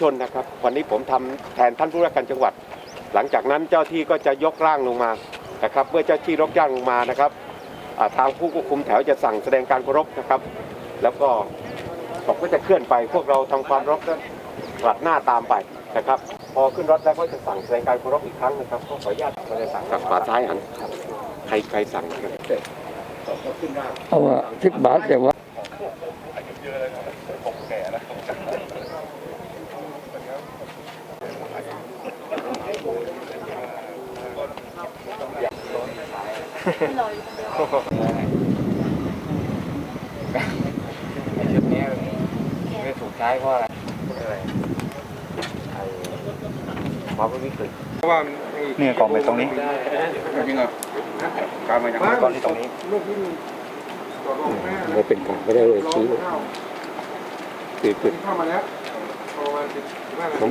ชนนะครับ วันนี้ผมทำแทนท่านผู้ว่าการจังหวัด หลังจากนั้นเจ้าที่ก็จะยกร่างลงมานะครับ เมื่อเจ้าที่ยกร่างลงมานะครับอ่าทางผู้ควบคุมแถวจะสั่งแสดงการเคารพนะครับ แล้วก็ผมก็จะเคลื่อนไป พวกเราทำความเคารพก็กลัดหน้าตามไปนะครับ พอขึ้นรถแล้วก็จะสั่งแสดงการเคารพอีกครั้งนะครับก็ขออนุญาตมาจะสั่งกับฝาซ้ายหันใครใครสั่งนะครับเสร็จก็ขึ้ นหน้าเอาว่าสิบบาทแต่ว่าไอ้ชุดนี้ไม่ถูกใช้เพราะอะไรความวิกฤตเพราะว่าเนี่ยกล่องไปตรงนี้จริงเหรอการมาจากกล่องที่ตรงนี้ไม่เป็นกลารไม่ได้เลยชี้คือคือเข้ามาแล้วป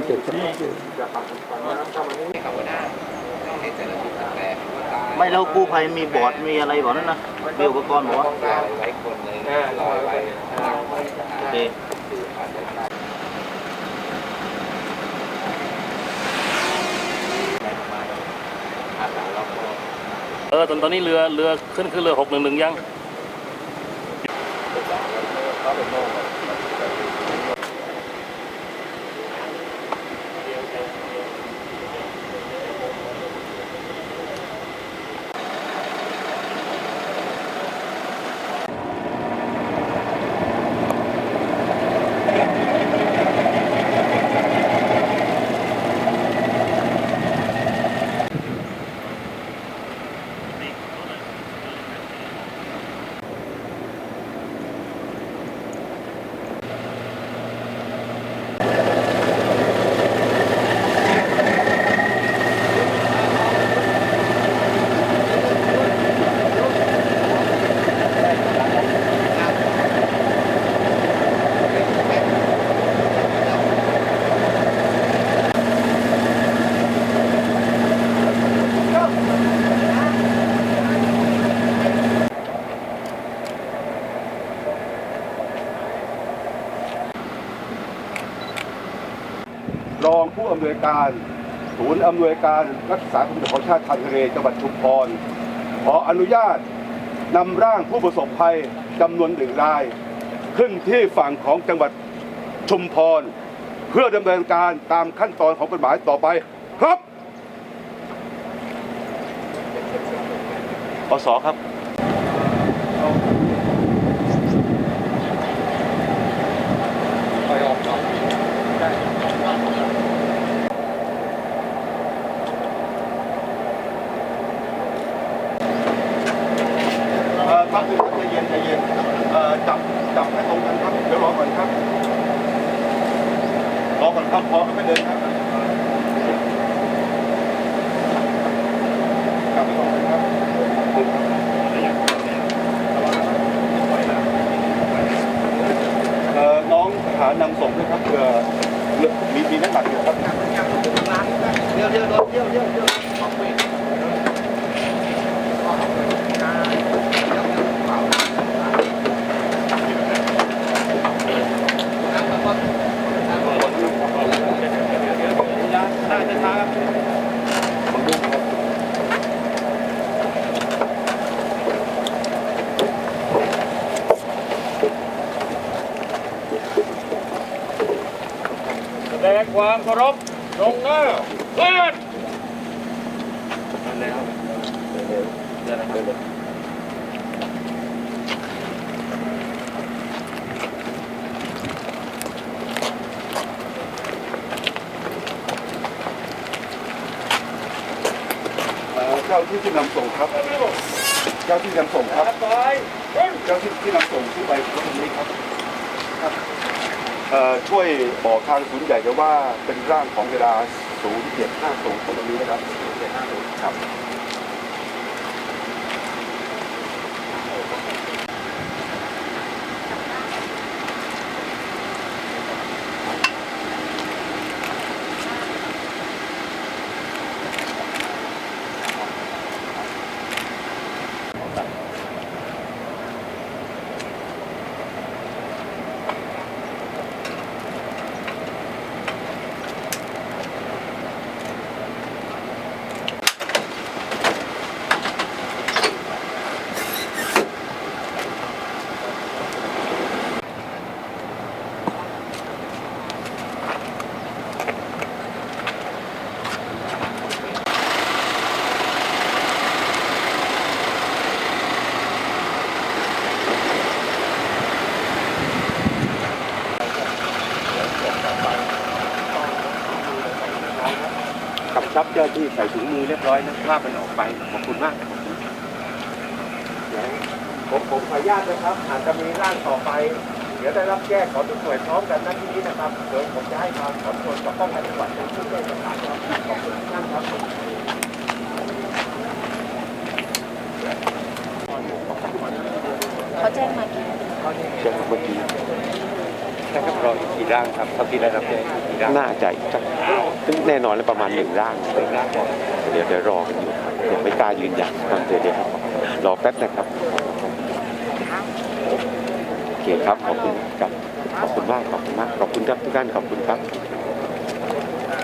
ระมาณสิบห้านาผมทีเจ็บจากปากปากน้ำเข้ามานี่ไม่แล้วกู้ภัยมีบอร์ดมีอะไรบอกนั่นนะมีอุปกรณ์บอกว่าอ่าลอยไปโอเคเออตอนตอนนี้เรือเรือขึ้นขึ้นเรือหกหนึ่งหนึ่งยัง ผู้อำนวยการ ศูนย์อำนวยการรักษาความสงบของชาติทางทะเลจังหวัดชุมพรขออนุญาตนำร่างผู้ประสบภัยจำนวนหนึ่งราย ขึ้นที่ฝั่งของจังหวัดชุมพร เพื่อดำเนินการตามขั้นตอนของกฎหมายต่อไปครับอสครับ เอ่อครับใจเย็นใจเย็นเอ่อจับจับให้ตรงกันครับเดี๋ยวรอก่อนครับรอก่อนครับพร้อมไม่เดินครับจับให้ตรงกันครับเอ่อน้องหานำส่งด้วยครับเผื่อมีมีน้ำหนักอยู่ครับ เดี๋ยวเดี๋ยวเดี๋ยวเดี๋ยวเดี๋ยว แสดง ความเคารพลงหน้าเพื่อนเอ่อเจ้าที่ที่นำส่งครับ เจ้าที่นำส่งครับ เจ้าที่ที่นำส่งที่ไปตรงนี้ครับครับเอ่อ ช่วยบอกทางศูนย์ใหญ่จะว่าเป็นร่างของเวลา 0750ตรงนี้นะครับ0750ครับ รับเจ้าที่ใส่ถุงมือเรียบร้อยนะภาพมันออกไปขอบคุณมากเดี๋ยวผมผมขออนุญาตนะครับอาจจะมีร่างต่อไป เดี๋ยวได้รับแจ้งขอทุกหน่วยพร้อมกันนั่นที่นี้นะครับเดี๋ยวผมจะให้ทางขอตรวจกับป้องกันจังหวัดเป็นผู้ช่วยประสานครับขอบคุณทุกท่านครับเขาแจ้งมากี่เชิญเมื่อกี้ ท่ครับรออีกกี่ร่างครับเท่าที่ได้รับแจ้งกี่ร่างน่าจะจะแน่นอนแล้วประมาณหนึ่งร่างหนึ่งร่างก่อนเดี๋ยวเดี๋ยวรอกันอยู่ครับยังไม่กล้ายืนยันครับเดี๋ยวเดี๋ยวรอแป๊บนะครับโอเคครับขอบคุณครับขอบคุณมากขอบคุณมากขอบคุณครับทุกท่านขอบคุณครับ